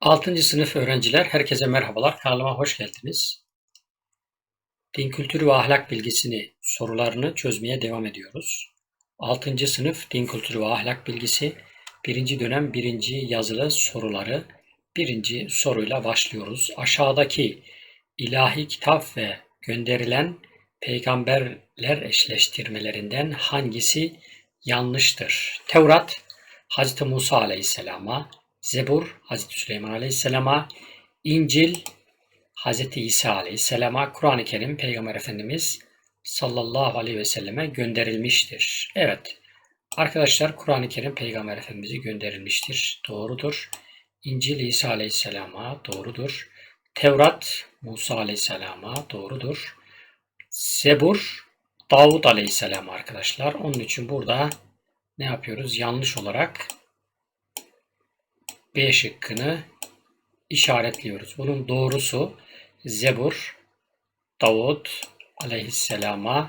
6. sınıf öğrenciler, herkese merhabalar. Kanalıma hoş geldiniz. Din kültürü ve ahlak bilgisini sorularını çözmeye devam ediyoruz. 6. sınıf din kültürü ve ahlak bilgisi 1. dönem 1. yazılı soruları 1. soruyla başlıyoruz. Aşağıdaki ilahi kitap ve gönderilen peygamberler eşleştirmelerinden hangisi yanlıştır? Tevrat Hz. Musa Aleyhisselam'a, Zebur Hazreti Süleyman Aleyhisselam'a, İncil Hazreti İsa Aleyhisselam'a, Kur'an-ı Kerim Peygamber Efendimiz sallallahu aleyhi ve selleme gönderilmiştir. Evet arkadaşlar Kur'an-ı Kerim Peygamber Efendimiz'e gönderilmiştir. Doğrudur. İncil İsa Aleyhisselam'a doğrudur. Tevrat Musa Aleyhisselam'a doğrudur. Zebur Davud Aleyhisselam arkadaşlar. Onun için burada ne yapıyoruz? Yanlış olarak B şıkkını işaretliyoruz. Bunun doğrusu Zebur Davud aleyhisselama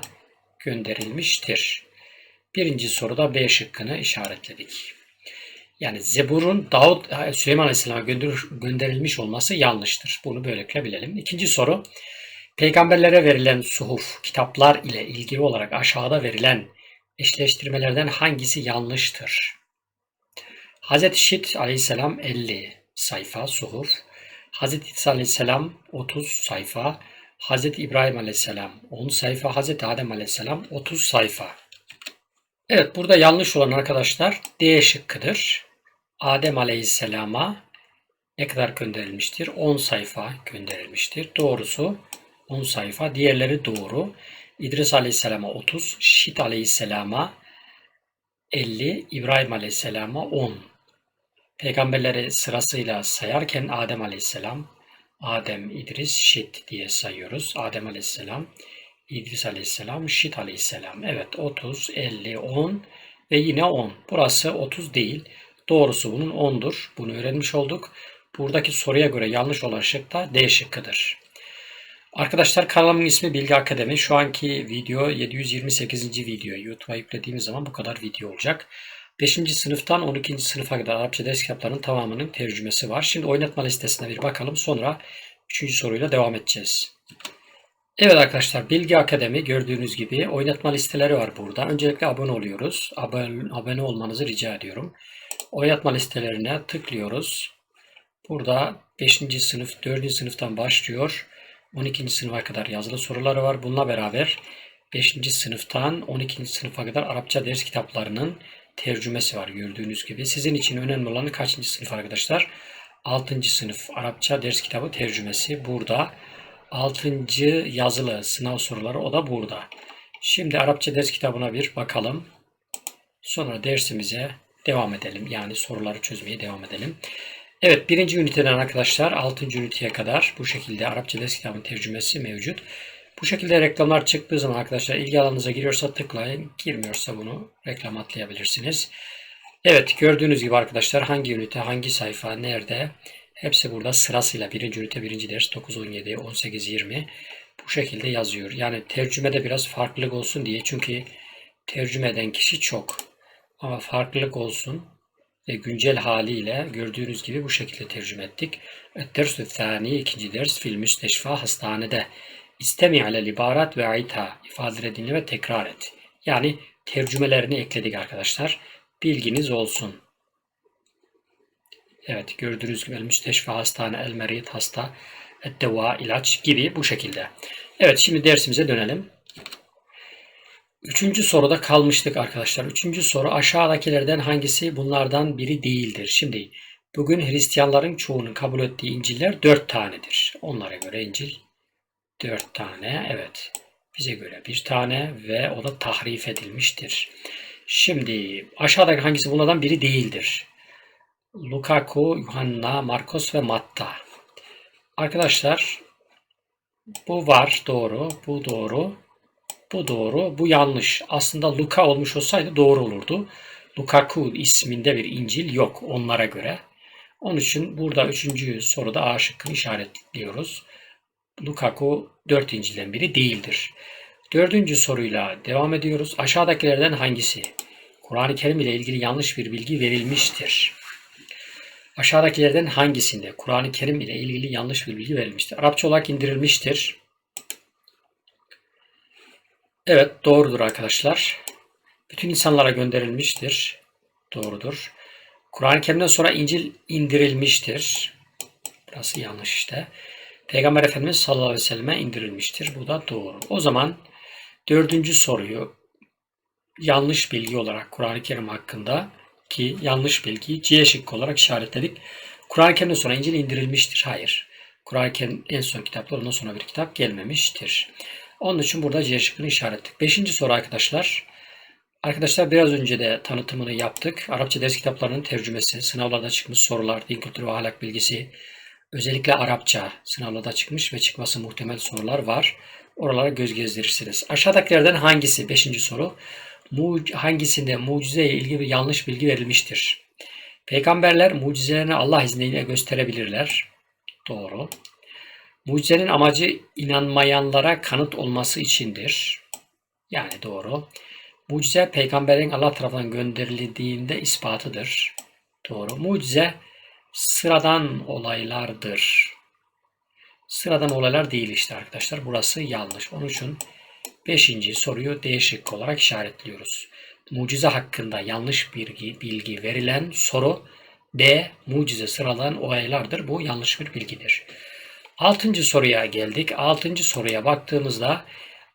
gönderilmiştir. Birinci soruda B şıkkını işaretledik. Yani Zebur'un Davud Süleyman Aleyhisselam'a gönderilmiş olması yanlıştır. Bunu böylelikle bilelim. İkinci soru Peygamberlere verilen suhuf, kitaplar ile ilgili olarak aşağıda verilen eşleştirmelerden hangisi yanlıştır? Hz. Şit aleyhisselam 50 sayfa suhuf, Hz. İsa aleyhisselam 30 sayfa, Hz. İbrahim aleyhisselam 10 sayfa, Hz. Adem aleyhisselam 30 sayfa. Evet burada yanlış olan arkadaşlar D şıkkıdır. Adem aleyhisselama ne kadar gönderilmiştir? 10 sayfa gönderilmiştir. Doğrusu 10 sayfa. Diğerleri doğru. İdris aleyhisselama 30, Şit aleyhisselama 50, İbrahim aleyhisselama 10. Peygamberleri sırasıyla sayarken Adem Aleyhisselam, Adem, İdris, Şit diye sayıyoruz. Adem Aleyhisselam, İdris Aleyhisselam, Şit Aleyhisselam. Evet 30, 50, 10 ve yine 10. Burası 30 değil. Doğrusu bunun 10'dur. Bunu öğrenmiş olduk. Buradaki soruya göre yanlış olan şık da D şıkkıdır. Arkadaşlar kanalımın ismi Bilgi Akademi. Şu anki video 728. video. YouTube'a yüklediğimiz zaman bu kadar video olacak. 5. sınıftan 12. sınıfa kadar Arapça ders kitaplarının tamamının tercümesi var. Şimdi oynatma listesine bir bakalım. Sonra 3. soruyla devam edeceğiz. Evet arkadaşlar Bilgi Akademi gördüğünüz gibi oynatma listeleri var burada. Öncelikle abone oluyoruz. Abone, abone olmanızı rica ediyorum. Oynatma listelerine tıklıyoruz. Burada 5. sınıf, 4. sınıftan başlıyor. 12. sınıfa kadar yazılı soruları var. Bununla beraber 5. sınıftan 12. sınıfa kadar Arapça ders kitaplarının tercümesi var gördüğünüz gibi. Sizin için önemli olanı kaçıncı sınıf arkadaşlar? 6. sınıf Arapça ders kitabı tercümesi burada. 6. yazılı sınav soruları o da burada. Şimdi Arapça ders kitabına bir bakalım. Sonra dersimize devam edelim. Yani soruları çözmeye devam edelim. Evet birinci üniteden arkadaşlar 6. üniteye kadar bu şekilde Arapça ders kitabının tercümesi mevcut. Bu şekilde reklamlar çıktığı zaman arkadaşlar ilgi alanınıza giriyorsa tıklayın. Girmiyorsa bunu reklam atlayabilirsiniz. Evet gördüğünüz gibi arkadaşlar hangi ünite, hangi sayfa, nerede hepsi burada sırasıyla birinci ünite, birinci ders 9, 17, 18, 20 bu şekilde yazıyor. Yani tercümede biraz farklılık olsun diye çünkü tercüme eden kişi çok. Ama farklılık olsun ve güncel haliyle gördüğünüz gibi bu şekilde tercüme ettik. Dersü ikinci ders fil müsteşfa hastanede İstemi alel ibarat ve aita ifadeleri dinle ve tekrar et. Yani tercümelerini ekledik arkadaşlar. Bilginiz olsun. Evet gördüğünüz gibi el müsteşfa hastane, el merit hasta, deva ilaç gibi bu şekilde. Evet şimdi dersimize dönelim. Üçüncü soruda kalmıştık arkadaşlar. Üçüncü soru aşağıdakilerden hangisi bunlardan biri değildir? Şimdi bugün Hristiyanların çoğunun kabul ettiği İncil'ler dört tanedir. Onlara göre İncil 4 tane. Evet. Bize göre bir tane ve o da tahrif edilmiştir. Şimdi aşağıdaki hangisi bunlardan biri değildir? Lukaku, Yuhanna, Marcos ve Matta. Arkadaşlar bu var doğru, bu doğru, bu doğru, bu yanlış. Aslında Luka olmuş olsaydı doğru olurdu. Lukaku isminde bir İncil yok onlara göre. Onun için burada üçüncü soruda A şıkkını işaretliyoruz. Lukaku dört İncil'den biri değildir. Dördüncü soruyla devam ediyoruz. Aşağıdakilerden hangisi? Kur'an-ı Kerim ile ilgili yanlış bir bilgi verilmiştir. Aşağıdakilerden hangisinde Kur'an-ı Kerim ile ilgili yanlış bir bilgi verilmiştir? Arapça olarak indirilmiştir. Evet doğrudur arkadaşlar. Bütün insanlara gönderilmiştir. Doğrudur. Kur'an-ı Kerim'den sonra İncil indirilmiştir. Burası yanlış işte. Peygamber Efendimiz sallallahu aleyhi ve selleme indirilmiştir. Bu da doğru. O zaman dördüncü soruyu yanlış bilgi olarak Kur'an-ı Kerim hakkında ki yanlış bilgi C şıkkı olarak işaretledik. Kur'an-ı Kerim'den sonra İncil indirilmiştir. Hayır. Kur'an-ı Kerim en son kitaplar ondan sonra bir kitap gelmemiştir. Onun için burada C şıkkını işaretledik. Beşinci soru arkadaşlar. Arkadaşlar biraz önce de tanıtımını yaptık. Arapça ders kitaplarının tercümesi, sınavlarda çıkmış sorular, din kültürü ve ahlak bilgisi, özellikle Arapça sınavlarda çıkmış ve çıkması muhtemel sorular var. Oralara göz gezdirirsiniz. Aşağıdakilerden hangisi? Beşinci soru. Hangisinde mucizeye ilgili yanlış bilgi verilmiştir? Peygamberler mucizelerini Allah izniyle gösterebilirler. Doğru. Mucizenin amacı inanmayanlara kanıt olması içindir. Yani doğru. Mucize peygamberin Allah tarafından gönderildiğinde ispatıdır. Doğru. Mucize sıradan olaylardır. Sıradan olaylar değil işte arkadaşlar. Burası yanlış. Onun için beşinci soruyu değişik olarak işaretliyoruz. Mucize hakkında yanlış bilgi, bilgi verilen soru B. Mucize sıradan olaylardır. Bu yanlış bir bilgidir. Altıncı soruya geldik. Altıncı soruya baktığımızda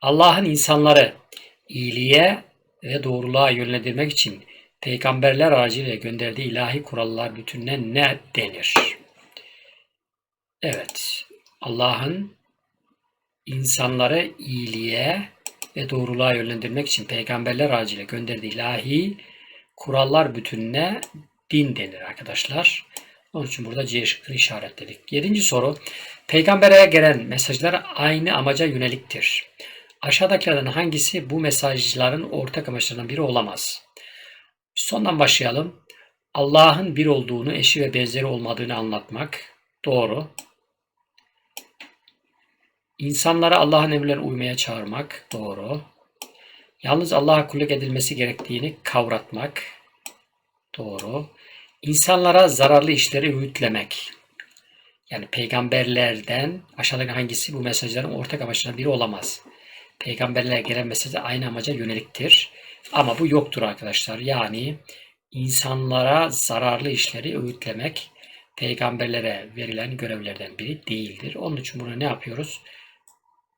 Allah'ın insanları iyiliğe ve doğruluğa yönlendirmek için peygamberler aracılığıyla gönderdiği ilahi kurallar bütününe ne denir? Evet, Allah'ın insanları iyiliğe ve doğruluğa yönlendirmek için peygamberler aracılığıyla gönderdiği ilahi kurallar bütününe din denir arkadaşlar. Onun için burada C şıkkını işaretledik. Yedinci soru. Peygambere gelen mesajlar aynı amaca yöneliktir. Aşağıdakilerden hangisi bu mesajların ortak amaçlarından biri olamaz? Sondan başlayalım. Allah'ın bir olduğunu, eşi ve benzeri olmadığını anlatmak. Doğru. İnsanlara Allah'ın emirlerine uymaya çağırmak. Doğru. Yalnız Allah'a kulluk edilmesi gerektiğini kavratmak. Doğru. İnsanlara zararlı işleri öğütlemek. Yani peygamberlerden aşağıdaki hangisi bu mesajların ortak amaçlarından biri olamaz? Peygamberlere gelen mesajlar aynı amaca yöneliktir. Ama bu yoktur arkadaşlar. Yani insanlara zararlı işleri öğütlemek peygamberlere verilen görevlerden biri değildir. Onun için bunu ne yapıyoruz?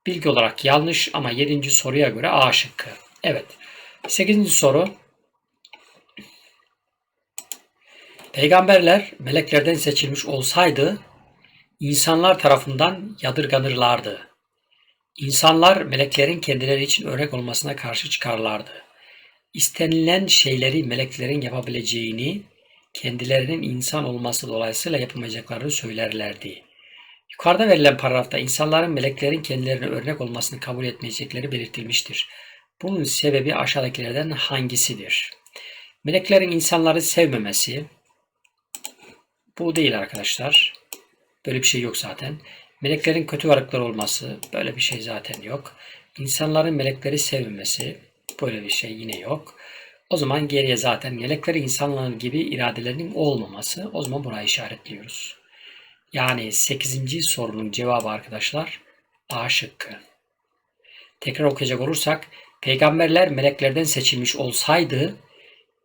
Bilgi olarak yanlış ama 7. soruya göre A şıkkı. Evet. 8. soru. Peygamberler meleklerden seçilmiş olsaydı insanlar tarafından yadırganırlardı. İnsanlar meleklerin kendileri için örnek olmasına karşı çıkarlardı. İstenilen şeyleri meleklerin yapabileceğini, kendilerinin insan olması dolayısıyla yapamayacaklarını söylerlerdi. Yukarıda verilen paragrafta insanların meleklerin kendilerine örnek olmasını kabul etmeyecekleri belirtilmiştir. Bunun sebebi aşağıdakilerden hangisidir? Meleklerin insanları sevmemesi, bu değil arkadaşlar. Böyle bir şey yok zaten. Meleklerin kötü varlıklar olması, böyle bir şey zaten yok. İnsanların melekleri sevmemesi, böyle bir şey yine yok. O zaman geriye zaten melekleri insanlar gibi iradelerinin olmaması, o zaman burayı işaretliyoruz. Yani 8. sorunun cevabı arkadaşlar A şıkkı. Tekrar okuyacak olursak, peygamberler meleklerden seçilmiş olsaydı,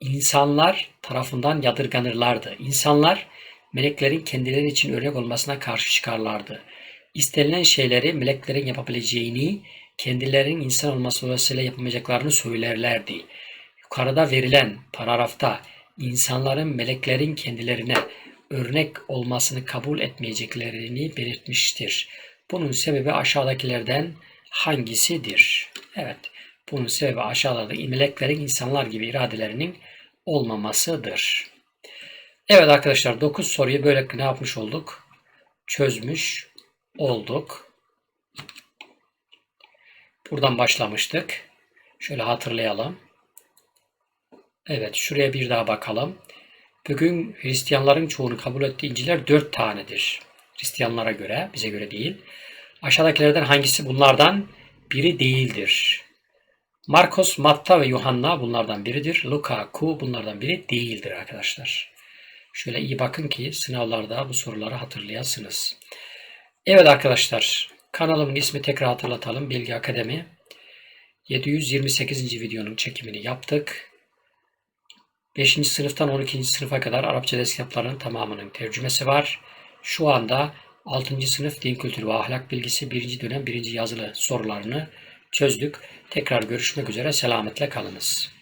insanlar tarafından yadırganırlardı. İnsanlar meleklerin kendileri için örnek olmasına karşı çıkarlardı. İstenilen şeyleri meleklerin yapabileceğini, kendilerinin insan olması dolayısıyla yapamayacaklarını söylerlerdi. Yukarıda verilen paragrafta insanların meleklerin kendilerine örnek olmasını kabul etmeyeceklerini belirtmiştir. Bunun sebebi aşağıdakilerden hangisidir? Evet, bunun sebebi aşağıda meleklerin insanlar gibi iradelerinin olmamasıdır. Evet arkadaşlar 9 soruyu böyle ne yapmış olduk? Çözmüş olduk. Buradan başlamıştık. Şöyle hatırlayalım. Evet şuraya bir daha bakalım. Bugün Hristiyanların çoğunu kabul ettiği İncil'ler dört tanedir. Hristiyanlara göre, bize göre değil. Aşağıdakilerden hangisi bunlardan biri değildir? Markos, Matta ve Yuhanna bunlardan biridir. Luka, Ku bunlardan biri değildir arkadaşlar. Şöyle iyi bakın ki sınavlarda bu soruları hatırlayasınız. Evet arkadaşlar kanalımın ismi tekrar hatırlatalım. Bilgi Akademi. 728. videonun çekimini yaptık. 5. sınıftan 12. sınıfa kadar Arapça ders kitaplarının tamamının tercümesi var. Şu anda 6. sınıf din kültürü ve ahlak bilgisi 1. dönem 1. yazılı sorularını çözdük. Tekrar görüşmek üzere. Selametle kalınız.